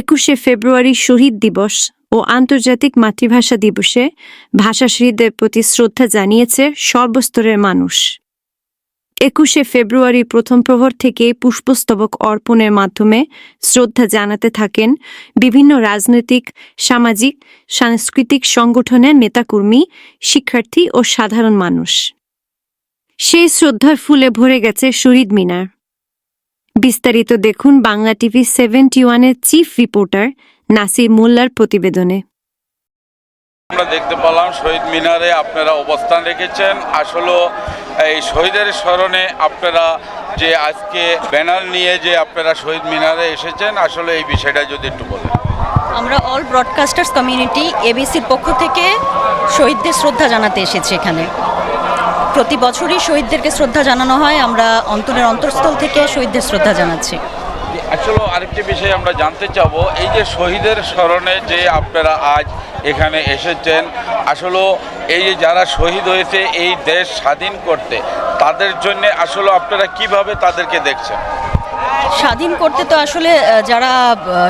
একুশে ফেব্রুয়ারি শহীদ দিবস ও আন্তর্জাতিক মাতৃভাষা দিবসে ভাষাশহীদদের প্রতি শ্রদ্ধা জানিয়েছে সর্বস্তরের মানুষ। একুশে ফেব্রুয়ারি প্রথম প্রহর থেকে পুষ্পস্তবক অর্পণের মাধ্যমে শ্রদ্ধা জানাতে থাকেন বিভিন্ন রাজনৈতিক, সামাজিক, সাংস্কৃতিক সংগঠনের নেতাকর্মী, শিক্ষার্থী ও সাধারণ মানুষ। সেই শ্রদ্ধার ফুলে ভরে গেছে শহীদ মিনার। বিস্তারিত দেখুন বাংলা টিভি সেভেন্টি ওয়ানের চিফ রিপোর্টার নাসির মোল্লার প্রতিবেদনে। আমরা দেখতে পেলাম শহীদ মিনারে আপনারা অবস্থান রেখেছেন। আসলে এই শহীদের স্মরণে আপনারা যে আজকে ব্যানার নিয়ে যে আপনারা শহীদ মিনারে এসেছেন আসলে এই বিষয়টা যদি একটু বলেন। আমরা অল ব্রডকাস্টার্স কমিউনিটি এবিসির পক্ষ থেকে শহীদদের শ্রদ্ধা জানাতে এসেছি এখানে। প্রতি বছরই শহীদদেরকে শ্রদ্ধা জানানো হয়। আমরা অন্তরের অন্তঃস্থল থেকে শহীদদের শ্রদ্ধা জানাচ্ছি। আসলে আরেকটি বিষয় আমরা জানতে চাবো এই যে শহীদের স্মরণে যে আপনারা আজ এখানে এসেছেন আসলে এই যে যারা শহীদ হয়েছে এই দেশ স্বাধীন করতে তাদের জন্য আসলে আপনারা কীভাবে তাদেরকে দেখছেন? স্বাধীন করতে তো আসলে যারা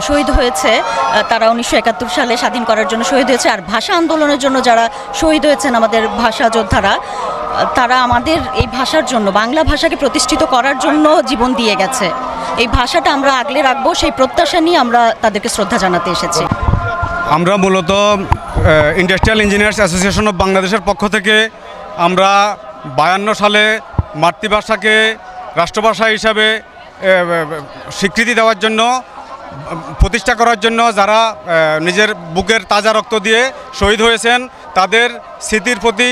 শহীদ হয়েছে তারা উনিশশো একাত্তর সালে স্বাধীন করার জন্য শহীদ হয়েছে। আর ভাষা আন্দোলনের জন্য যারা শহীদ হয়েছেন আমাদের ভাষা যোদ্ধারা তারা আমাদের এই ভাষার জন্য, বাংলা ভাষাকে প্রতিষ্ঠিত করার জন্য জীবন দিয়ে গেছে। এই ভাষাটা আমরা আগলে রাখব, সেই প্রত্যাশা নিয়ে আমরা তাদেরকে শ্রদ্ধা জানাতে এসেছি। আমরা মূলত ইন্ডাস্ট্রিয়াল ইঞ্জিনিয়ার্স অ্যাসোসিয়েশন অফ বাংলাদেশের পক্ষ থেকে আমরা বায়ান্ন সালে মাতৃভাষাকে রাষ্ট্রভাষা হিসাবে স্বীকৃতি দেওয়ার জন্য, প্রতিষ্ঠা করার জন্য যারা নিজের বুকের তাজা রক্ত দিয়ে শহীদ হয়েছেন, তাদের স্মৃতির প্রতি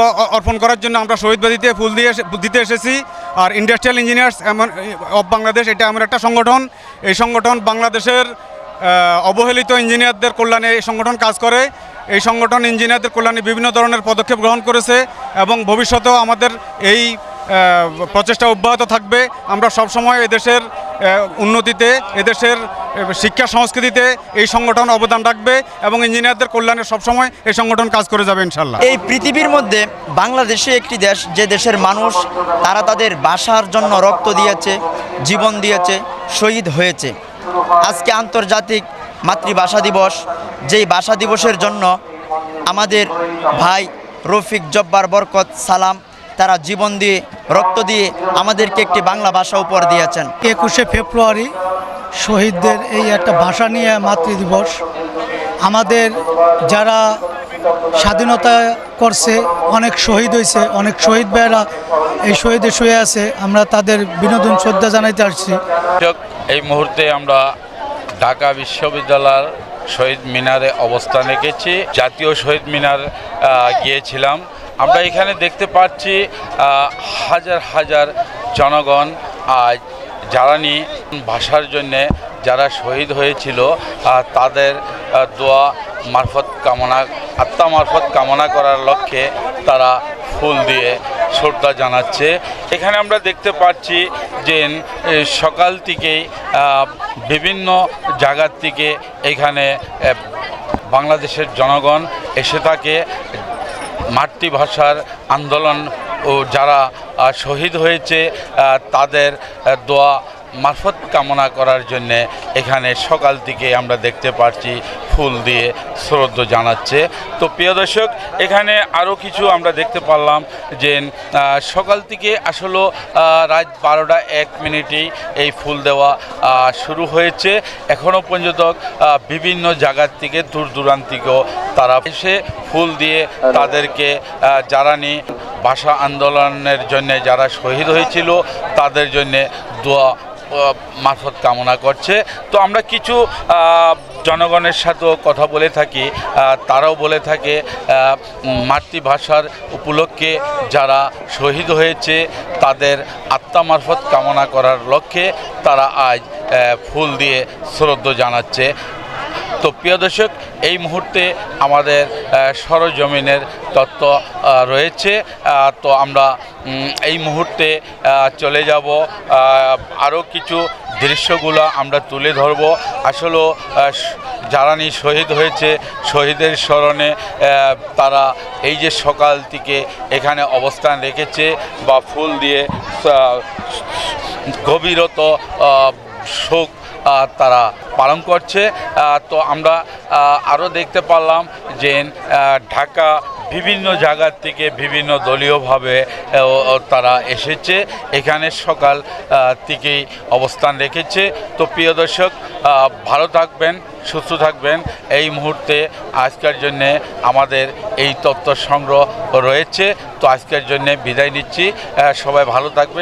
অ- অর্পণ করার জন্য আমরা শহীদ বেদিতে ফুল দিয়ে দিতে এসেছি। আর ইন্ডাস্ট্রিয়াল ইঞ্জিনিয়ার্স এমন অফ বাংলাদেশ এটা এমন একটা সংগঠন। এই সংগঠন বাংলাদেশের অবহেলিত ইঞ্জিনিয়ারদের কল্যাণে এই সংগঠন কাজ করে। এই সংগঠন ইঞ্জিনিয়ারদের কল্যাণে বিভিন্ন ধরনের পদক্ষেপ গ্রহণ করেছে এবং ভবিষ্যতেও আমাদের এই প্রচেষ্টা অব্যাহত থাকবে। আমরা সবসময় এদেশের উন্নতিতে এদেশের শিক্ষা সংস্কৃতিতে এই সংগঠন অবদান রাখবে এবং ইঞ্জিনিয়ারদের কল্যাণে সবসময় এই সংগঠন কাজ করে যাবে, ইনশাল্লাহ। এই পৃথিবীর মধ্যে বাংলাদেশে একটি দেশ, যে দেশের মানুষ, তারা তাদের বাসার জন্য রক্ত দিয়েছে, জীবন দিয়েছে, শহীদ হয়েছে। আজকে আন্তর্জাতিক মাতৃভাষা দিবস, যেই ভাষা দিবসের জন্য আমাদের ভাই রফিক জব্বার বরকত, সালাম তারা জীবন দিয়ে রক্ত দিয়ে আমাদেরকে একটি বাংলা ভাষা উপহার দিয়েছেন। একুশে ফেব্রুয়ারি শহীদদের এই একটা ভাষা নিয়ে মাতৃদিবস। আমাদের যারা স্বাধীনতা করছে অনেক শহীদ হয়েছে অনেক শহীদ ভাইয়েরা এই শহীদে শুয়ে আছে। আমরা তাদের বিনোদন শ্রদ্ধা জানাইতে আসছি। এই মুহূর্তে আমরা ঢাকা বিশ্ববিদ্যালয়ের শহীদ মিনারে অবস্থান রেখেছি। জাতীয় শহীদ মিনার গিয়েছিলাম। আমরা এখানে দেখতে পাচ্ছি হাজার হাজার জনগণ আজ জ্বালানি ভাষার জন্যে যারা শহীদ হয়েছিল তাদের দোয়া মারফত কামনা, আত্মা মারফত কামনা করার লক্ষ্যে তারা ফুল দিয়ে শ্রদ্ধা জানাচ্ছে। এখানে আমরা দেখতে পাচ্ছি যে সকাল থেকেই বিভিন্ন জায়গার থেকে এখানে বাংলাদেশের জনগণ এসে থাকে। মাতৃভাষার আন্দোলন ও যারা শহীদ হয়েছে তাদের দোয়া মারফত কামনা করার জন্যে এখানে সকাল থেকে আমরা দেখতে পাচ্ছি ফুল দিয়ে শ্রদ্ধা জানাচ্ছে। তো প্রিয় দর্শক এখানে আরও কিছু আমরা দেখতে পারলাম যে সকাল থেকে আসলে রাত বারোটা এক মিনিটেই এই ফুল দেওয়া শুরু হয়েছে। এখনও পর্যন্ত বিভিন্ন জায়গার থেকে দূর দূরান্ত থেকেও তারা এসে ফুল দিয়ে তাদেরকে জ্বালানি ভাষা আন্দোলনের জন্য যারা শহীদ হয়েছিল, তাদের জন্য দোয়া মারফত কামনা করছে। তো আমরা কিছু জনগণের সাথেও কথা বলে থাকি তারাও বলে থাকে মাতৃভাষার উপলক্ষে যারা শহীদ হয়েছে, তাদের আত্মা মারফত কামনা করার লক্ষ্যে তারা আজ ফুল দিয়ে শ্রদ্ধা জানাচ্ছে। তো প্রিয় দর্শক, এই মুহূর্তে আমাদের সরজমিনের তত্ত্ব রয়েছে। তো আমরা এই মুহূর্তে চলে যাব। আরও কিছু দৃশ্যগুলো আমরা তুলে ধরব। আসলে জ্বালানি শহীদ হয়েছে, শহীদের স্মরণে তারা এই যে সকাল থেকে এখানে অবস্থান রেখেছে বা ফুল দিয়ে গভীরত শোক তারা পালন করছে। তো আমরা আরও দেখতে পারলাম যে ঢাকা বিভিন্ন জায়গার থেকে বিভিন্ন দলীয়ভাবে তারা এসেছে। এখানে সকাল থেকেই অবস্থান রেখেছে। তো প্রিয় দর্শক ভালো থাকবেন, সুস্থ থাকবেন। এই মুহূর্তে আজকের জন্যে আমাদের এই তথ্য সংগ্রহ রয়েছে। তো আজকের জন্যে বিদায় নিচ্ছি। সবাই ভালো থাকবেন।